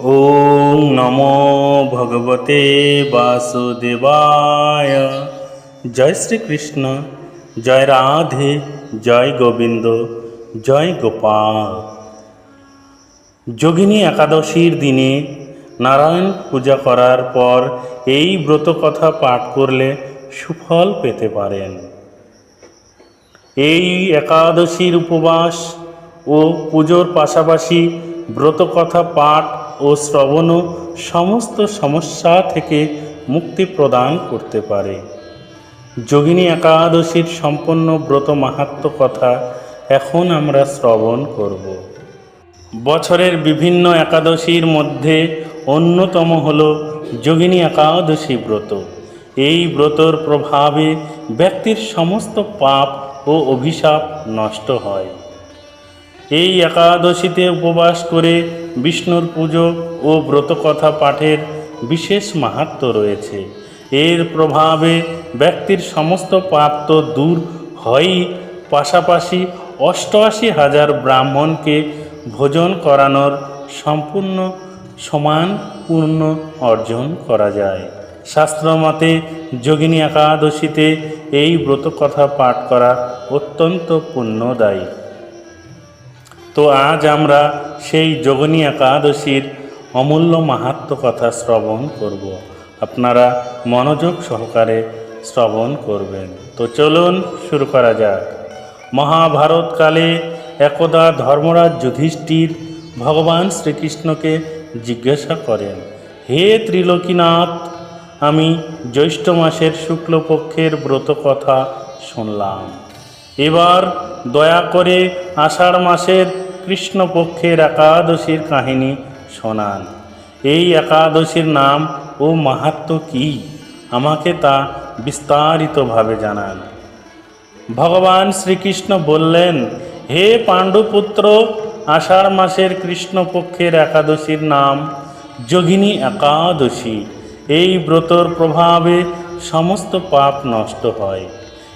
ওম নমো ভগবতে বাসুদেবায়। জয় শ্রীকৃষ্ণ, জয় রাধে, জয় গোবিন্দ, জয় গোপাল। যোগিনী একাদশীর দিনে নারায়ণ পূজা করার পর এই ব্রত কথা পাঠ করলে সুফল পেতে পারেন। এই একাদশীর উপবাস ও পুজোর পাশাপাশি ব্রতকথা পাঠ ও শ্রবণও সমস্ত সমস্যা থেকে মুক্তি প্রদান করতে পারে। যোগিনী একাদশীর সম্পন্ন ব্রত মাহাত্ম কথা এখন আমরা শ্রবণ করব। বছরের বিভিন্ন একাদশীর মধ্যে অন্যতম হল যোগিনী একাদশী ব্রত। এই ব্রতর প্রভাবে ব্যক্তির সমস্ত পাপ ও অভিশাপ নষ্ট হয়। এই একাদশীতে উপবাস করে বিষ্ণুর পুজো ও ব্রতকথা পাঠের বিশেষ মাহাত্ম রয়েছে। এর প্রভাবে ব্যক্তির সমস্ত পাপ তো দূর হয়ই। পাশাপাশি অষ্টআশি হাজার ব্রাহ্মণকে ভোজন করানোর সম্পূর্ণ সমান পূর্ণ অর্জন করা যায়। শাস্ত্রমতে যোগিনী একাদশীতে এই ব্রতকথা পাঠ করা অত্যন্ত পুণ্যদায়ী। তো আজ আমরা সেই যোগনী একাদশীর অমূল্য মাহাত্ম কথা শ্রবণ করব। আপনারা মনোযোগ সহকারে শ্রবণ করবেন। তো চলুন শুরু করা যাক। মহাভারতকালে একদা ধর্মরাজ যুধিষ্ঠির ভগবান শ্রীকৃষ্ণকে জিজ্ঞাসা করেন, হে ত্রিলোকীনাথ, আমি জ্যৈষ্ঠ মাসের শুক্লপক্ষের ব্রত কথা শুনলাম। এবার দয়া করে আষাঢ় মাসের কৃষ্ণপক্ষের একাদশীর কাহিনী শোনান। এই একাদশীর নাম, ও মাহাত্ম কি? আমাকে তা বিস্তারিতভাবে জানান। ভগবান শ্রীকৃষ্ণ বললেন, হে পাণ্ডুপুত্র, আষাঢ় মাসের কৃষ্ণপক্ষের একাদশীর নাম, যোগিনী একাদশী। এই ব্রতর প্রভাবে সমস্ত পাপ নষ্ট হয়।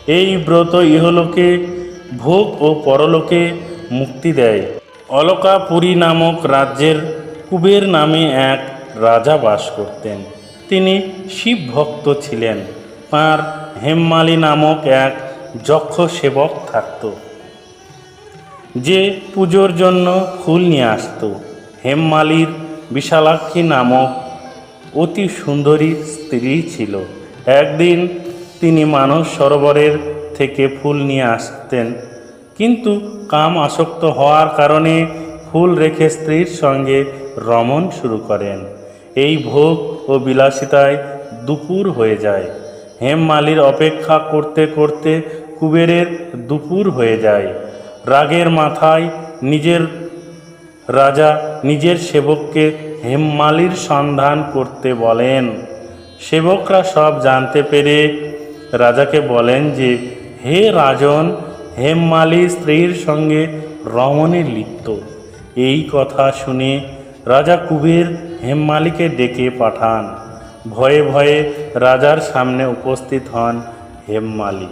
এই ব্রত ইহলোকে, ভোগ ও পরলোকে মুক্তি দেয়। অলকাপুরী নামক রাজ্যের কুবের নামে এক রাজা বাস করতেন। তিনি শিব ভক্ত ছিলেন। তাঁর হেমমালি নামক এক যক্ষ সেবক থাকত। যে পুজোর জন্য ফুল নিয়ে আসতো। হেমমালির বিশালাক্ষী নামক অতি সুন্দরী স্ত্রী ছিল। একদিন তিনি মানস সরোবরের থেকে ফুল নিয়ে আসতেন। কিন্তু কাম আসক্ত হওয়ার কারণে ফুল রেখে স্ত্রীর সঙ্গে রমণ শুরু করেন। এই ভোগ ও বিলাসিতায় দুপুর হয়ে যায়। হেমমালির অপেক্ষা করতে করতে কুবেরের দুপুর হয়ে যায়। রাগের মাথায় নিজের রাজা নিজের সেবককে হেমমালির সন্ধান করতে বলেন। সেবকরা সব জানতে পেরে রাজাকে বলেন যে, হে রাজন হেমমালি স্ত্রীর সঙ্গে রমণে লিপ্ত। এই কথা শুনে রাজা কুবের হেমমালিকে ডেকে পাঠান। ভয়ে ভয়ে রাজার সামনে উপস্থিত হন হেমমালি।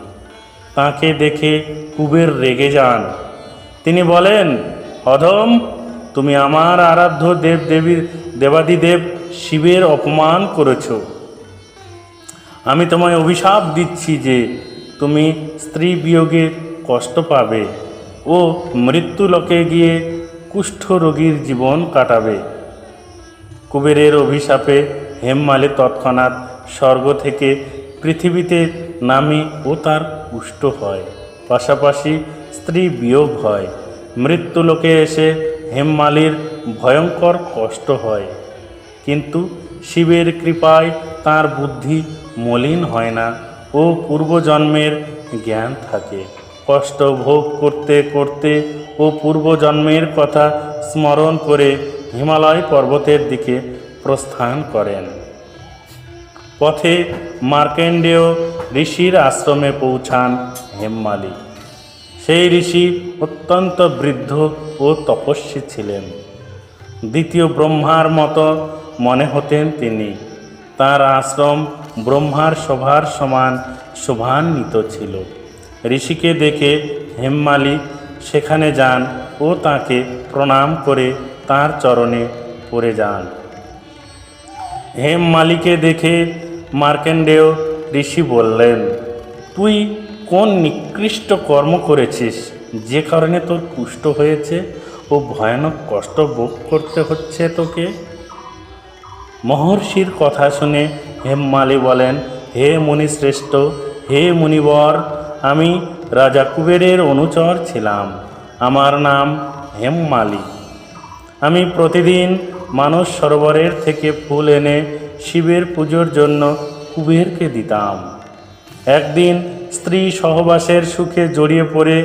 তাকে দেখে কুবের রেগে যান। তিনি বলেন, অধম, তুমি আমার আরাধ্য দেব দেবীর দেবাদিদেব শিবের অপমান করেছ। আমি তোমায় অভিশাপ দিচ্ছি যে তুমি স্ত্রী বিয়োগে কষ্ট পাবে ও মৃত্যুলোকে গিয়ে কুষ্ঠ রোগীর জীবন কাটাবে। কুবেরের অভিশাপে হেমমালে তৎক্ষণাৎ স্বর্গ থেকে পৃথিবীতে নামে ও তার পুষ্ট হয়। পাশাপাশি স্ত্রী বিয়োগ হয়। মৃত্যুলোকে এসে হেমমালির ভয়ঙ্কর কষ্ট হয়। কিন্তু শিবের কৃপায় তার বুদ্ধি মলিন হয় না ও পূর্বজন্মের জ্ঞান থাকে। কষ্ট ভোগ করতে করতে ও পূর্বজন্মের কথা স্মরণ করে হিমালয় পর্বতের দিকে প্রস্থান করেন। পথে মার্কেন্ডেয় ঋষির আশ্রমে পৌঁছান হেমমালী। সেই ঋষি অত্যন্ত বৃদ্ধ ও তপস্বী ছিলেন। দ্বিতীয় ব্রহ্মার মতো মনে হতেন তিনি। তার আশ্রম ব্রহ্মার শোভার সমান শোভান্বিত ছিল। ঋষিকে দেখে হেমমালী সেখানে যান ও তাকে প্রণাম করে তার চরণে পড়ে যান। হেম মালিকে দেখে মার্কেন্ডেয় ঋষি বললেন, তুই কোন নিকৃষ্ট কর্ম করেছিস? যে কারণে তোর কুষ্ঠ হয়েছে ও ভয়ানক কষ্ট ভোগ করতে হচ্ছে তোকে? মহর্ষির কথা শুনে হেমমালি বলেন, হে মুনিশ্রেষ্ঠ, হে মুনিবর আমি রাজা কুবেরের অনুচর ছিলাম। আমার নাম হেম মালিক আমি প্রতিদিন মানস সরোবরের থেকে ফুল এনে শিবের পুজোর জন্য কুবেরকে দিতাম। একদিন স্ত্রী সহবাসের সুখে জড়িয়ে পড়ে